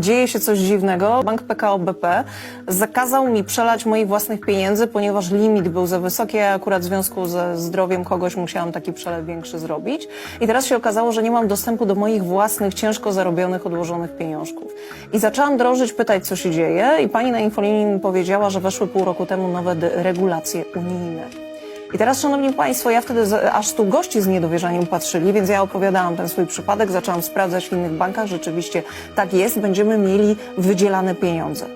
dzieje się coś dziwnego. Bank PKO BP zakazał mi przelać moich własnych pieniędzy, ponieważ limit był za wysoki, a akurat w związku ze zdrowiem kogoś musiałam taki przelew większy zrobić. I teraz się okazało, że nie mam dostępu do moich własnych, ciężko zarobionych, odłożonych pieniążków. I zaczęłam drążyć, pytać, co się dzieje i pani na infolinii mi powiedziała, że weszły pół roku temu nowe regulacje unijne. I teraz, szanowni państwo, ja wtedy aż tu gości z niedowierzaniem patrzyli, więc ja opowiadałam ten swój przypadek, zaczęłam sprawdzać w innych bankach, rzeczywiście tak jest, będziemy mieli wydzielane pieniądze.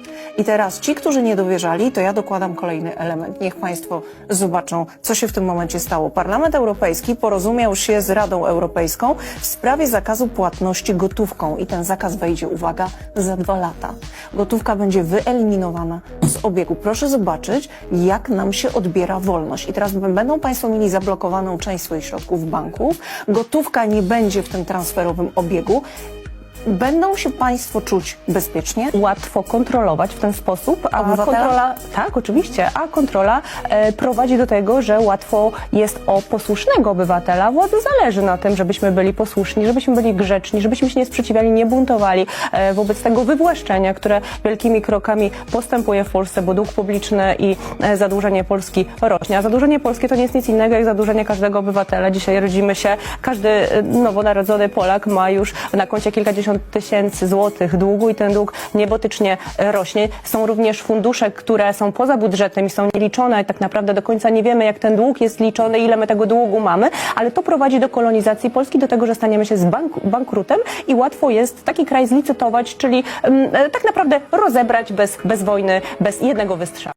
I teraz ci, którzy nie dowierzali, to ja dokładam kolejny element. Niech państwo zobaczą, co się w tym momencie stało. Parlament Europejski porozumiał się z Radą Europejską w sprawie zakazu płatności gotówką i ten zakaz wejdzie, uwaga, za dwa lata. Gotówka będzie wyeliminowana z obiegu. Proszę zobaczyć, jak nam się odbiera wolność. I teraz będą Państwo mieli zablokowaną część swoich środków banków. Gotówka nie będzie w tym transferowym obiegu. Będą się Państwo czuć bezpiecznie. łatwo kontrolować w ten sposób, a Obywatela? kontrola, tak, oczywiście, a kontrola e, prowadzi do tego, że łatwo jest o posłusznego obywatela. Władzy zależy na tym, żebyśmy byli posłuszni, żebyśmy byli grzeczni, żebyśmy się nie sprzeciwiali, nie buntowali e, wobec tego wywłaszczenia, które wielkimi krokami postępuje w Polsce, bo dług publiczny i e, zadłużenie Polski rośnie. A zadłużenie polskie to nie jest nic innego jak zadłużenie każdego obywatela. Dzisiaj rodzimy się, każdy e, nowonarodzony Polak ma już na koncie kilkadziesiąt tysięcy złotych długu i ten dług niebotycznie rośnie. Są również fundusze, które są poza budżetem i są nieliczone. Tak naprawdę do końca nie wiemy, jak ten dług jest liczony, ile my tego długu mamy, ale to prowadzi do kolonizacji Polski, do tego, że staniemy się z bank bankrutem i łatwo jest taki kraj zlicytować, czyli mm, e, tak naprawdę rozebrać bez, bez wojny, bez jednego wystrzału.